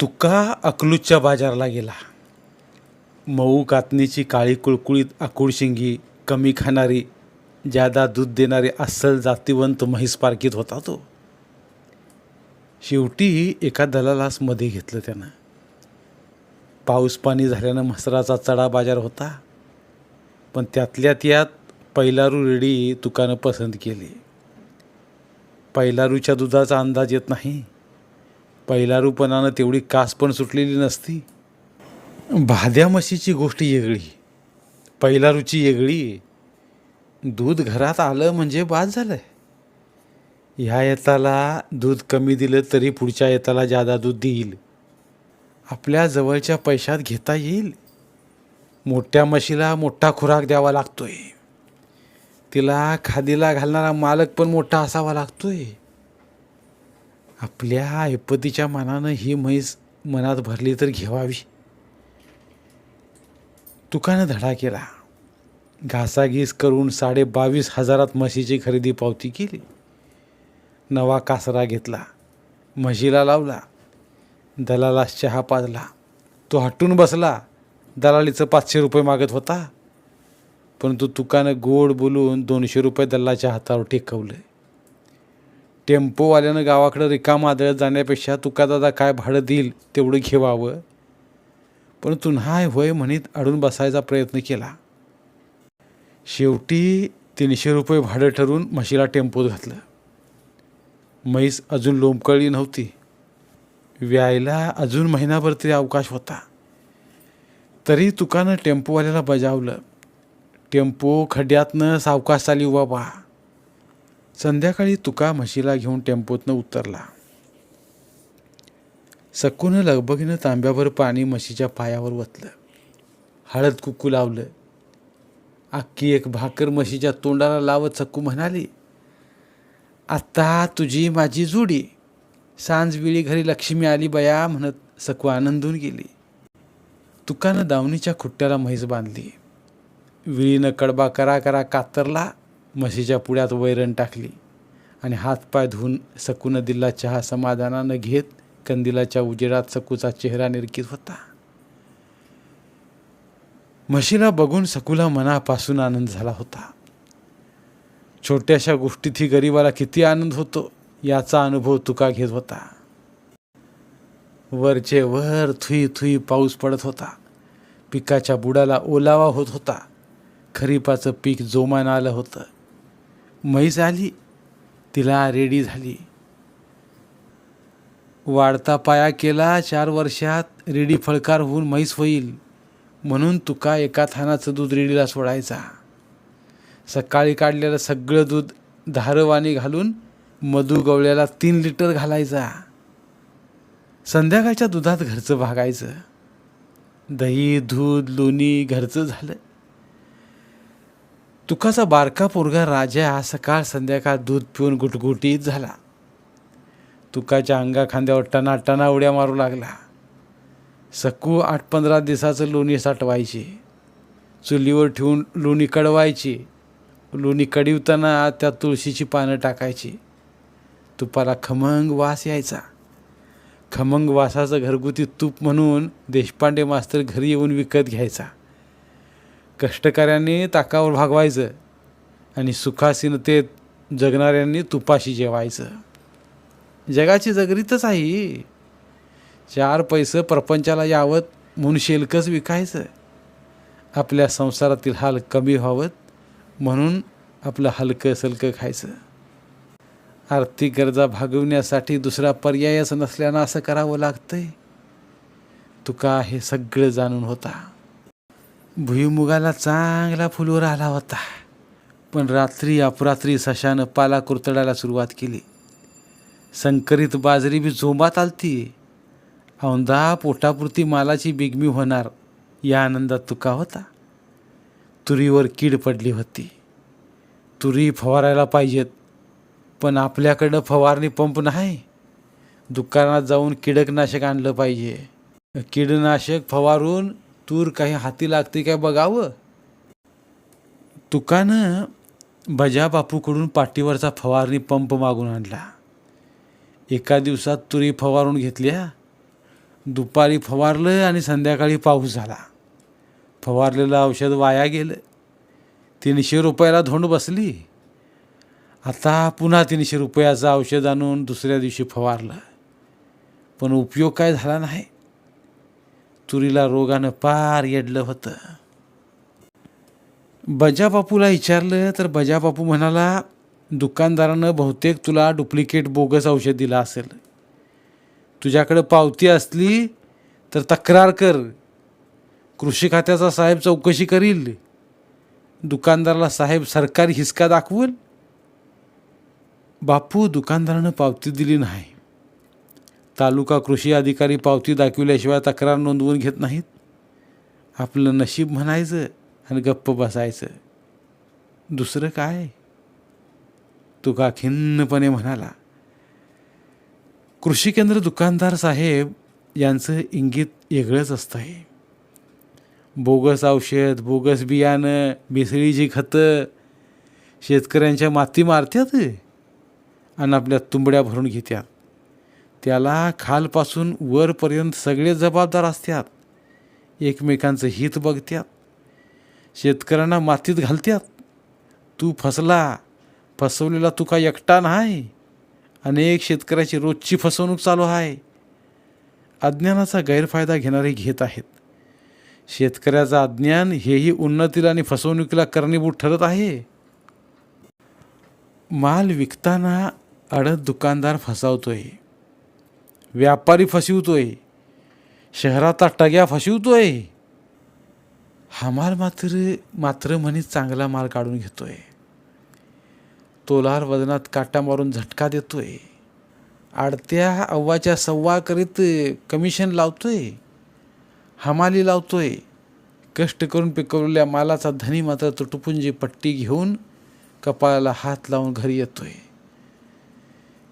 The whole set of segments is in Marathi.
तुका अकलूजच्या बाजारला गेला. मऊ कातणीची काळी कुळकुळीत आकुळशिंगी कमी खाणारी जादा दूध देणारी अस्सल जातीवंत म्हैस पारखीत होता तो. शेवटी एका दलालासमध्ये घेतलं त्यानं. पाऊस पाणी झाल्यानं म्हसराचा चढा बाजार होता पण त्यातल्या त्यात पैलारू रेडी तुकानं पसंत केली. पैलारूच्या दुधाचा अंदाज येत नाही. पैलारूपणानं तेवढी कास पण सुटलेली नसती. भाद्या म्हशीची गोष्ट वेगळी पैलारूची वेगळी दूध घरात आलं म्हणजे बाद झालं ह्या येताला दूध कमी दिलं तरी पुढच्या येताला जादा दूध देईल. आपल्या जवळच्या पैशात घेता येईल. मोठ्या म्हशीला मोठा खुराक द्यावा लागतोय. तिला खादीला घालणारा मालक पण मोठा असावा लागतोय. आपल्या ऐपतीच्या मनानं ही म्हैस मनात भरली तर घेवावी. तुकानं धडा केला. घासाघीस करून साडे बावीस हजारात म्हशीची खरेदी पावती केली. नवा कासरा घेतला. म्हशीला लावला. दलालास चहा पाजला. तो हटून बसला. दलालीचं पाचशे रुपये मागत होता. परंतु तुकानं गोड बोलून दोनशे रुपये दलालाच्या हातावर टेकवलं. टेम्पोवाल्यानं गावाकडं रिकाम आदळत जाण्यापेक्षा तुका दादा काय भाडं देईल तेवढं घेवावं. पण नाही होय म्हणीत अडून बसायचा प्रयत्न केला. शेवटी तीनशे रुपये भाडं ठरवून म्हशीला टेम्पोत घातलं. म्हैस अजून लोंबकळली नव्हती. व्यायला अजून महिनाभर तरी अवकाश होता. तरी तुकानं टेम्पोवाल्याला बजावलं. टेम्पो खड्ड्यातनं सावकाश चाली बाबा संध्याकाळी तुका म्हशीला घेऊन टेम्पोतनं उतरला. सकूनं लगबगीनं तांब्याभर पाणी म्हशीच्या पायावर वतलं. हळद कुकू लावलं. अख्खी एक भाकर म्हशीच्या तोंडाला लावत सकू म्हणाली आत्ता तुझी माझी जुडी. सांजवेळी घरी लक्ष्मी आली बया म्हणत सकू आनंदून गेली. तुकानं दावणीच्या खुट्ट्याला म्हैस बांधली. विळीनं कडबा करा करा कातरला. म्हशीच्या पुढ्यात वैरण टाकली आणि हातपाय धुवून सकूनं दिला चहा समाधानानं घेत कंदिलाच्या उजेडात सकूचा चेहरा निरखित होता. म्हशीला बघून सकूला मनापासून आनंद झाला होता. छोट्याशा गोष्टीतही गरीबाला किती आनंद होतो याचा अनुभव तुका घेत होता. वरचे वर थुई थुई पाऊस पडत होता. पिकाच्या बुडाला ओलावा होत होता. खरीपाचं पीक जोमानं आलं होतं. म्हैस आली तिला रेडी झाली. वाढता पाया केला चार वर्षात रेडी फळकार होऊन म्हैस होईल. म्हणून तुका एका थानाचं दूध रेडीला सोडायचा. सकाळी काढलेलं सगळं दूध धारवाणी घालून मधू गवळ्याला तीन लिटर घालायचा. संध्याकाळच्या दुधात घरचं भागायचं. दही दूध लोणी घरचं झालं. तुकाचा बारका पोरगा राजा सकाळ संध्याकाळ दूध पिऊन गुटगुटीत झाला. तुकाच्या अंगा खांद्यावर टना टना उड्या मारू लागला. सकू आठ पंधरा दिवसाचं लोणी साठवायची. चुलीवर ठेवून लोणी कडवायची. लोणी कडवताना त्या तुळशीची पानं टाकायची. तुपाला खमंग वास यायचा. खमंग वासाचं घरगुती तूप म्हणून देशपांडे मास्तर घरी येऊन विकत घ्यायचा. कष्टकऱ्यांनी ताकावर भागवायचं आणि सुखासीनतेत जगणाऱ्यांनी तुपाशी जेवायचं. जगाची जगरीतच आहे चार पैसे प्रपंचाला यावत म्हणून शेलकच विकायचं. आपल्या संसारातील हाल कमी व्हावत म्हणून आपलं हलकं सलकं खायचं. आर्थिक गरजा भागवण्यासाठी दुसरा पर्यायच नसल्यानं असं करावं लागतंय. तुका हे सगळं जाणून होता. भुईमुगाला चांगला फुलवर आला होता. पण रात्री अपरात्री सशानं पाला कुरतडायला सुरुवात केली. संकरित बाजरी बी झोंबात आलती. औंधा पोटापुरती मालाची बिगमी होणार या आनंदात तुका होता. तुरीवर कीड पडली होती. तुरी फवारायला पाहिजेत पण आपल्याकडं फवारणी पंप नाही. दुकानात जाऊन किडकनाशक आणलं पाहिजे. कीडनाशक फवारून तूर काही हाती लागते काय बघावं? तुकानं भजा बापूकडून पाठीवरचा फवारणी पंप मागून आणला. एका दिवसात तुरी फवारून घेतल्या. दुपारी फवारलं आणि संध्याकाळी पाऊस झाला. फवारलेलं औषध वाया गेलं. तीनशे रुपयाला धोंड बसली. आता पुन्हा तीनशे रुपयाचं औषध आणून दुसऱ्या दिवशी फवारलं. पण उपयोग काय झाला नाही. तुरीला रोगानं पार येडलं होतं. बजाबापूला विचारलं तर बजाबापू म्हणाला दुकानदारानं बहुतेक तुला डुप्लिकेट बोगस औषध दिलं असेल. तुझ्याकडं पावती असली तर तक्रार कर. कृषी खात्याचा साहेब चौकशी करील. दुकानदाराला साहेब सरकारी हिसका दाखवल बापू दुकानदारानं पावती दिली नाही. तालुका कृषी अधिकारी पावती दाखविल्याशिवाय तक्रार नोंदवून घेत नाहीत. आपलं नशीब म्हणायचं आणि गप्प बसायचं. दुसरं काय? तुका खिन्नपणे म्हणाला कृषी केंद्र दुकानदार साहेब यांचं इंगित वेगळंच असतं आहे बोगस औषध बोगस बियाणं मिसळीची खतं शेतकऱ्यांच्या माती मारतात आणि आपल्या तुंबड्या भरून घेतात त्याला खालपासून वरपर्यंत सगळे जबाबदार असतात एकमेकांचं हित बघतात शेतकऱ्यांना मातीत घालतात तू फसला फसवलेला तू काय एकटा नाही. अनेक शेतकऱ्याची रोजची फसवणूक चालू आहे. अज्ञानाचा गैरफायदा घेणारे घेत आहेत. शेतकऱ्याचं अज्ञान हेही उन्नतीला आणि फसवणुकीला कारणीभूत ठरत आहे. माल विकताना अडत दुकानदार फसावतोय. व्यापारी फसवतोय. शहराचा टग्या फसवतोय. हा माल मात्र मात्र म्हणे चांगला माल काढून घेतोय. तोलार वजनात काटा मारून झटका देतोय. आडत्या अव्वाच्या सव्वा करीत कमिशन लावतोय. हमाली लावतोय. कष्ट करून पिकवलेल्या मालाचा धनी मात्र तुटपुंजी पट्टी घेऊन कपाळाला हात लावून घरी येतोय.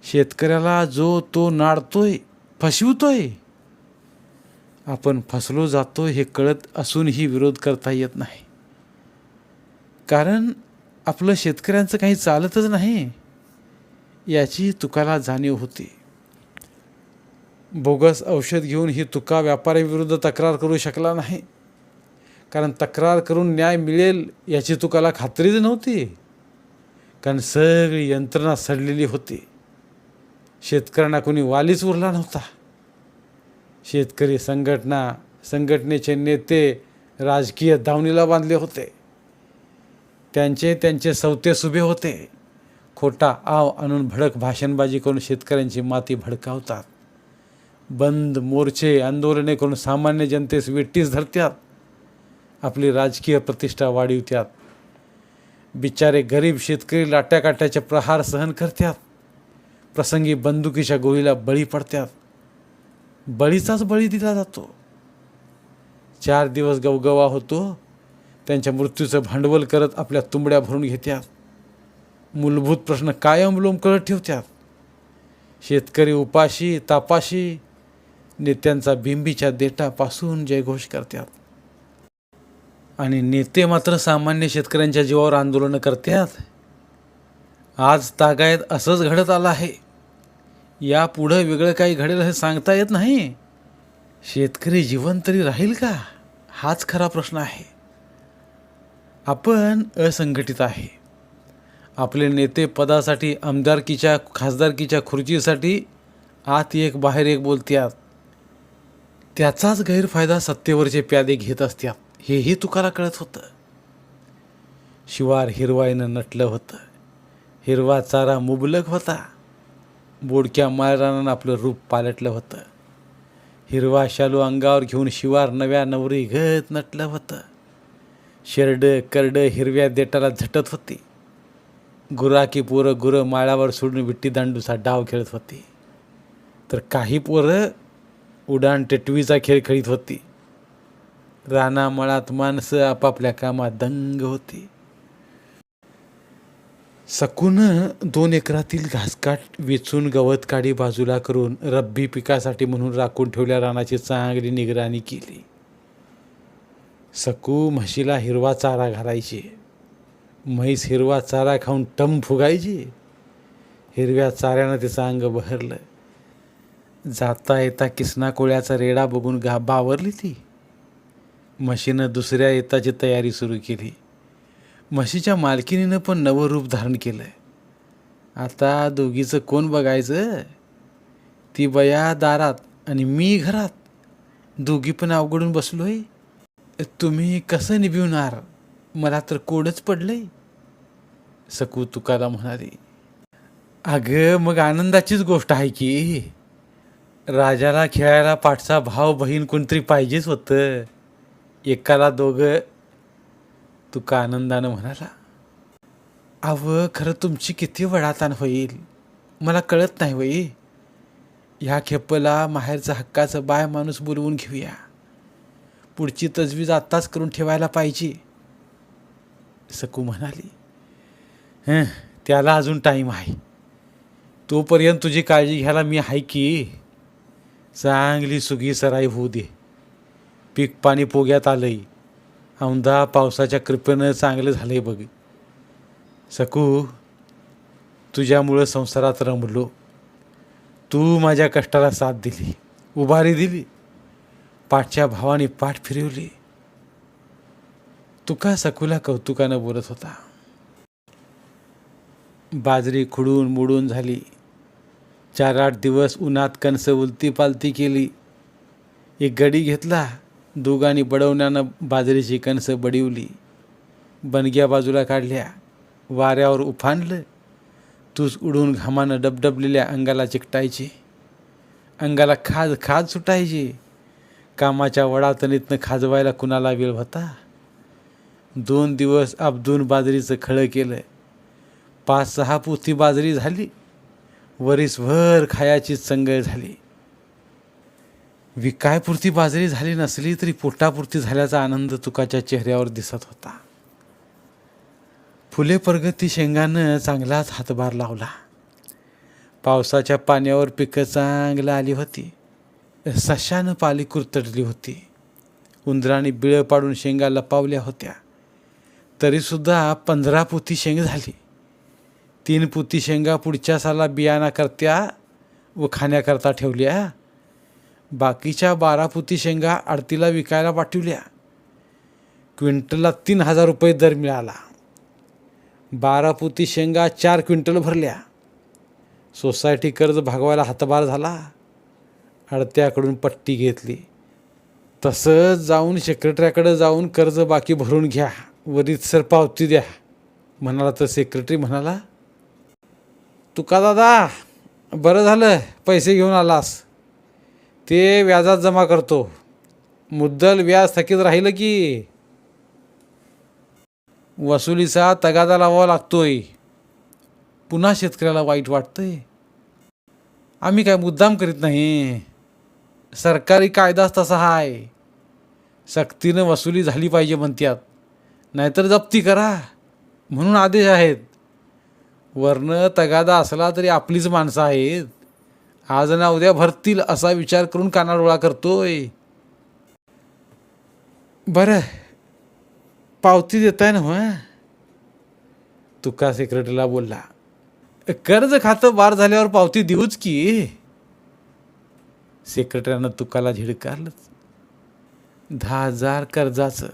शेतकऱ्याला जो तो नाडतोय फसवतोय. आपण फसलो जातो हे कळत असूनही विरोध करता येत नाही. कारण आपलं शेतकऱ्यांचं काही चालतच नाही याची तुकाला जाणीव होती. बोगस औषध घेऊन ही तुका व्यापाऱ्याविरुद्ध तक्रार करू शकला नाही. कारण तक्रार करून न्याय मिळेल याची तुकाला खात्रीच नव्हती. कारण सगळी यंत्रणा सडलेली होती. शेतकऱ्यांना कोणी वालीच उरला नव्हता. शेतकरी संघटना संघटनेचे नेते राजकीय धावणीला बांधले होते. त्यांचे त्यांचे सौते सुभे होते. खोटा आव आणून भडक भाषणबाजी करून शेतकऱ्यांची माती भडकावतात. बंद मोर्चे आंदोलने करून सामान्य जनतेस विट्टीस धरत्यात. आपली राजकीय प्रतिष्ठा वाढवत्यात. बिचारे गरीब शेतकरी लाट्याकाट्याचे प्रहार सहन करतात प्रसंगी बंदुकीच्या गोळीला बळी पडतात बळीचाच बळी दिला जातो. चार दिवस गवगवा होतो. त्यांच्या मृत्यूचं भांडवल करत आपल्या तुंबड्या भरून घेत्यात. मूलभूत प्रश्न कायम लोम करत ठेवत्यात. शेतकरी उपाशी तापाशी नेत्यांचा बिंबीच्या देटापासून जयघोष करतात आणि नेते मात्र सामान्य शेतकऱ्यांच्या जीवावर आंदोलनं करतात आज तागायत असंच घडत आलं आहे. यापुढं वेगळं काही घडेल हे सांगता येत नाही. शेतकरी जीवन तरी राहील का? हाच खरा प्रश्न आहे. आपण असंघटित आहे. आपले नेते पदासाठी आमदारकीच्या खासदारकीच्या खुर्चीसाठी आत एक बाहेर एक बोलत्यात. त्याचाच गैरफायदा सत्तेवरचे प्यादे घेत असतात हेही तुकाला कळत होतं. शिवार हिरवाईनं नटलं होतं. हिरवा चारा मुबलक होता. बोडक्या माळरानानं आपलं रूप पालटलं होतं. हिरवा शालू अंगावर घेऊन शिवार नव्या नवरी घत नटलं होतं. शेरड करडं हिरव्या देटाला झटत होती. गुराकी पोरं गुरं माळावर सोडून विट्टी दांडूचा डाव खेळत होती. तर काही पोरं उडाण टेटवीचा खेळ खेळीत होती. रानामळात माणसं आपापल्या कामात दंग होती. सकून दोन एकरातील घासकाट वेचून गवत काढी बाजूला करून रब्बी पिकासाठी म्हणून राखून ठेवल्या रानाची चांगली निगराणी केली. सकू म्हशीला हिरवा चारा घालायची. म्हैस हिरवा चारा खाऊन टम फुगायची. हिरव्या चाऱ्यानं तिचं अंग बहरलं. जाता येता किसना कोळ्याचा रेडा बघून गा बावरली ती. म्हशीनं दुसऱ्या येताची तयारी सुरू केली. म्हशीच्या मालकिनीनं पण नवं रूप धारण केलं आता दोघीचं कोण बघायचं? ती बया दारात आणि मी घरात. दोघी पण अवघडून बसलोय. तुम्ही कसं निभिवणार? मला तर कोडच पडलंय. सकू तुकाला म्हणाली अगं मग आनंदाचीच गोष्ट आहे की. राजाला खेळायला पाठचा भाव बहीण कोणतरी पाहिजेच होतं. एकाला दोघं तुका आनंदानं म्हणाला अव खरं तुमची किती वडाताण होईल. मला कळत नाही वई. ह्या खेपला माहेरचा हक्काचं बाय माणूस बोलवून घेऊया. पुढची तजवीज आत्ताच करून ठेवायला पाहिजे. सकू म्हणाली हं त्याला अजून टाईम आहे. तोपर्यंत तुझी काळजी घ्यायला मी आहे की. चांगली सुगी सराई होऊ दे. पीक पाणी पोग्यात आलंय. औंधा पावसाच्या कृपेनं चांगलं झालंय बघ. सकू तुझ्यामुळं संसारात रमलो. तू माझ्या कष्टाला साथ दिली उभारी दिली पाठच्या भावाने पाठ फिरवली. तुका सकूला कौतुकानं बोलत होता. बाजरी खुडून मोडून झाली. चार आठ दिवस उन्हात कणसं उलती पालती केली. एक गडी घेतला दोघांनी बडवण्यानं बाजरीची कणसं बडिवली. बनग्या बाजूला काढल्या. वाऱ्यावर उफाणलं तूच उडून घामानं डबडबलेल्या अंगाला चिकटायची. अंगाला खाज खाज सुटायची. कामाच्या वडातणीतनं खाजवायला कुणाला वेळ होता? दोन दिवस अब्दून बाजरीचं खळं केलं. पाच सहा पुथी बाजरी झाली. वरीसभर खायाची चंगळ झाली. विकायपुरती बाजरी झाली नसली तरी पोटापुरती झाल्याचा आनंद तुकाच्या चेहऱ्यावर दिसत होता. फुले प्रगती शेंगानं चांगलाच हातभार लावला. पावसाच्या पाण्यावर पिकं चांगलं आली होती. सशानं पाली कुरतडली होती. उंदराने बिळं पाडून शेंगा लपावल्या होत्या. तरीसुद्धा पंधरा पोती शेंग झाली. तीन पोती शेंगा पुढच्या साला बियाणा करत्या व खाण्याकरता ठेवल्या. बाकीच्या बारा पुती शेंगा आरतीला विकायला पाठवल्या. क्विंटलला तीन हजार रुपये दर मिळाला. बारा पुती शेंगा चार क्विंटल भरल्या. सोसायटी कर्ज भागवायला हातभार झाला. अडत्याकडून पट्टी घेतली. तसंच जाऊन सेक्रेटरीकडे जाऊन कर्ज बाकी भरून घ्या. वरीत सर पावती द्या. म्हणाला तर सेक्रेटरी म्हणाला तुका दादा बरं झालं पैसे घेऊन आलास. ते व्याजात जमा करतो. मुद्दल व्याज थकीत राहिलं की वसुलीचा तगादा लावावा लागतोय. पुन्हा शेतकऱ्याला वाईट वाटतंय. आम्ही काय मुद्दाम करीत नाही. सरकारी कायदाच तसा आहे सक्तीनं वसुली झाली पाहिजे म्हणत्यात. नाहीतर जप्ती करा म्हणून आदेश आहेत. वर्ण तगादा असला तरी आपलीच माणसं आहेत. आज ना उद्या भरतील असा विचार करून कानाडोळा करतोय. बरं. पावती देताय ना मग तुका सेक्रेटरीला बोलला कर्ज खातं बार झाल्यावर पावती देऊच की. सेक्रेटरीनं तुकाला झिडकारलंच दहा हजार कर्जाचं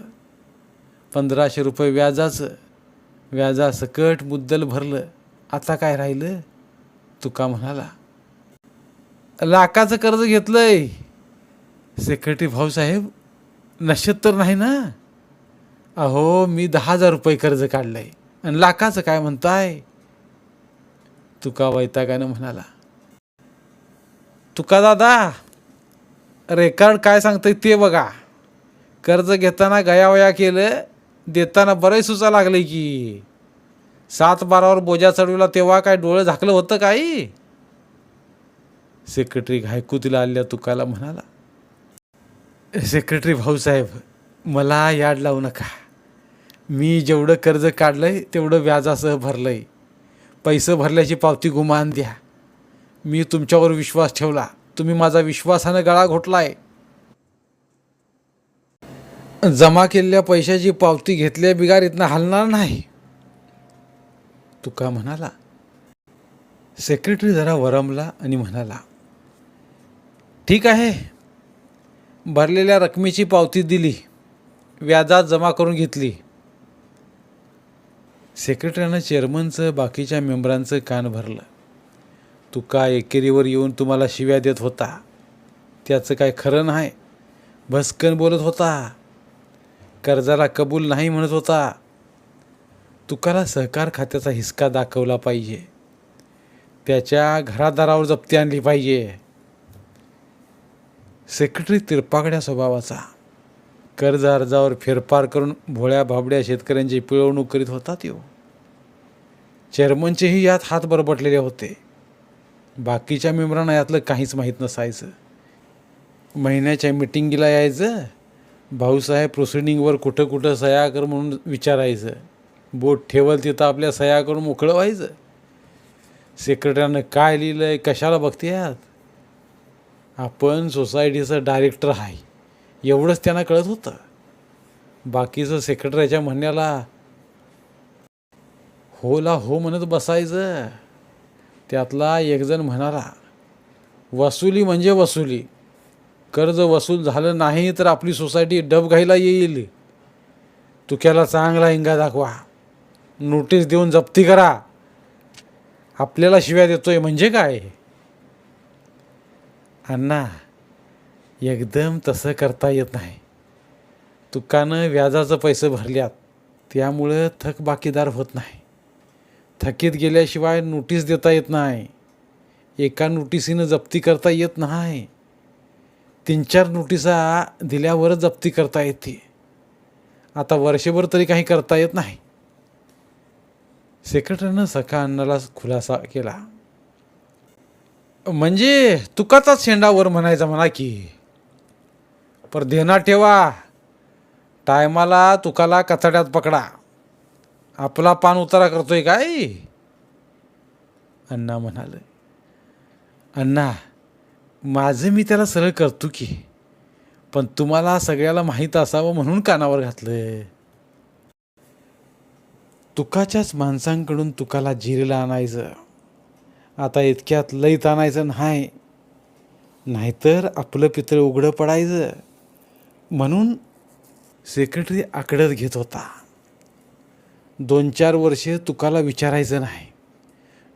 पंधराशे रुपये व्याजाचं व्याजासकट मुद्दल भरलं. आता काय राहिलं? तुका म्हणाला लाखाचं कर्ज घेतलंय. सेक्रेटरी भाऊसाहेब नशेत तर नाही ना? अहो मी दहा हजार रुपये कर्ज काढलंय. आणि लाखाचं काय म्हणताय? तुका वैतागानं म्हणाला. तुका दादा रेकॉर्ड काय सांगतंय ते बघा. कर्ज घेताना गयावया केलं देताना बरंच सुचा लागले की. सात बारावर बोजा चढविला तेव्हा काय डोळं झाकलं होतं काही? सेक्रेटरी घायकुतीला आल्या तुकाला म्हणाला सेक्रेटरी भाऊसाहेब मला याड लावू नका. मी जेवढं कर्ज काढलं आहे तेवढं व्याजासह भरलं आहे पैसे भरल्याची पावती गुमान द्या. मी तुमच्यावर विश्वास ठेवला. तुम्ही माझा विश्वासानं गळा घोटला आहे जमा केलेल्या पैशाची पावती घेतल्या बिगार इथनं हलणार नाही. तुका म्हणाला सेक्रेटरी जरा वरमला आणि म्हणाला ठीक आहे. भरलेल्या रकमेची पावती दिली. व्याजात जमा करून घेतली. सेक्रेटरीनं चेअरमनचं बाकीच्या मेंबरांचं कान भरलं. तुका एकेरीवर येऊन तुम्हाला शिव्या देत होता? त्याचं काय खरं नाही? भस्कन बोलत होता. कर्जाला कबूल नाही म्हणत होता. तुकाला सहकार खात्याचा हिसका दाखवला पाहिजे. त्याच्या घरादारावर जप्ती आणली पाहिजे. सेक्रेटरी तिरपाकड्या स्वभावाचा. कर्ज अर्जावर फेरफार करून भोळ्या भाबड्या शेतकऱ्यांची पिळवणूक करीत होता यो चेअरमनचेही यात हात बरबटलेले होते. बाकीच्या मेंबरांना यातलं काहीच माहीत नसायचं. महिन्याच्या मिटिंगीला यायचं. भाऊसाहेब प्रोसिडिंगवर कुठं कुठं सह्या कर म्हणून विचारायचं. बोट ठेवल तिथं आपल्या सह्या करून मोकळं व्हायचं. सेक्रेटरीनं काय लिहिलं आहे कशाला बघते यात? आपण सोसायटीचं डायरेक्टर आहे. एवढंच त्यांना कळत होतं. बाकीचं सेक्रेटरीच्या म्हणण्याला होला हो म्हणत बसायचं. त्यातला एकजण म्हणाला वसुली म्हणजे वसुली. कर्ज वसूल झालं नाही तर आपली सोसायटी डब घायला येईल. तुक्याला चांगला हिंगा दाखवा. नोटीस देऊन जप्ती करा. आपल्याला शिव्या देतोय म्हणजे काय? अण्णा एकदम तसं करता येत नाही. तुकानं व्याजाचं पैसे भरल्यात त्यामुळं थकबाकीदार होत नाही. थकीत गेल्याशिवाय नोटीस देता येत नाही. एका नोटिसीनं जप्ती करता येत नाही. तीन चार नोटिसा दिल्यावरच जप्ती करता येते. आता वर्षभर तरी काही करता येत नाही. सेक्रेटरीनं सखा अण्णाला खुलासा केला. म्हणजे तुकाचाच शेंडावर म्हणायचा म्हणा की. पर देना ठेवा. टायमाला तुकाला कचड्यात पकडा. आपला पान उतारा करतोय काय? अण्णा म्हणाल. अण्णा माझं मी त्याला सरळ करतो की. पण तुम्हाला सगळ्याला माहीत असावं म्हणून कानावर घातलं तुकाच्याच माणसांकडून तुकाला जिरेला आणायचं. आता इतक्यात लईत आणायचं नाही नाहीतर आपलं पितळ उघडं पडायचं. म्हणून सेक्रेटरी आकडत घेत होता. दोन चार वर्षे तुकाला विचारायचं नाही.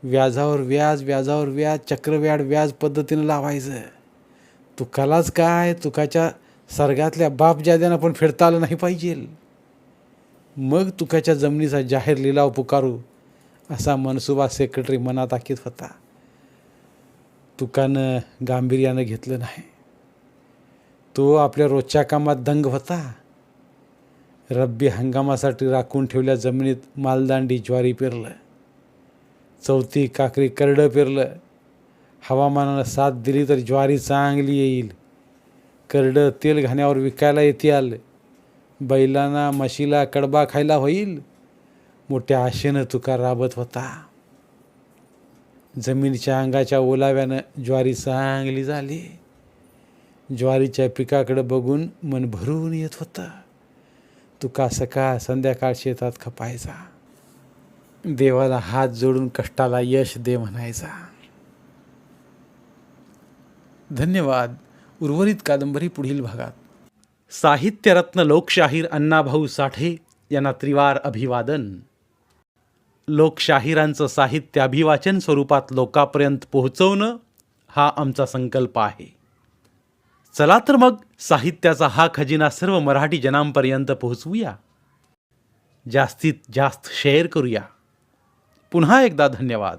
व्याजावर व्याज व्याजावर व्याज चक्रव्याड व्याज पद्धतीनं लावायचं. तुकालाच काय? तुकाच्या सर्गातल्या बाप जाद्यानं पण फेडता आलं नाही पाहिजे. मग तुकाच्या जमिनीचा जाहीर लिलाव पुकारू. असा मनसुबा सेक्रेटरी मनात आखीत होता. तुकानं गांभीर्यानं घेतलं नाही. तो आपल्या रोजच्या कामात दंग होता. रब्बी हंगामासाठी राखून ठेवल्या जमिनीत मालदांडी ज्वारी पेरलं. चौथी काकरी करडं पेरलं. हवामानानं साथ दिली तर ज्वारी चांगली येईल. करडं तेल घाण्यावर विकायला येते आलं. बैलांना म्हशीला कडबा खायला होईल. मोठ्या आशेनं तुकार राबत होता. जमिनीच्या अंगाच्या ओलाव्यानं ज्वारी चांगली झाली. ज्वारीच्या पिकाकडे बघून मन भरून येत होतं. तुका सकाळ संध्याकाळ शेतात खपायचा. देवाला हात जोडून कष्टाला यश दे म्हणायचा. धन्यवाद. उर्वरित कादंबरी पुढील भागात. साहित्यरत्न लोकशाहीर अण्णाभाऊ साठे यांना त्रिवार अभिवादन. लोकशाहिरांचं साहित्य अभिवाचन स्वरूपात लोकांपर्यंत पोहोचवणं हा आमचा संकल्प आहे. चला तर मग साहित्याचा हा खजिना सर्व मराठी जनांपर्यंत पोहोचवूया. जास्तीत जास्त शेअर करूया. पुन्हा एकदा धन्यवाद.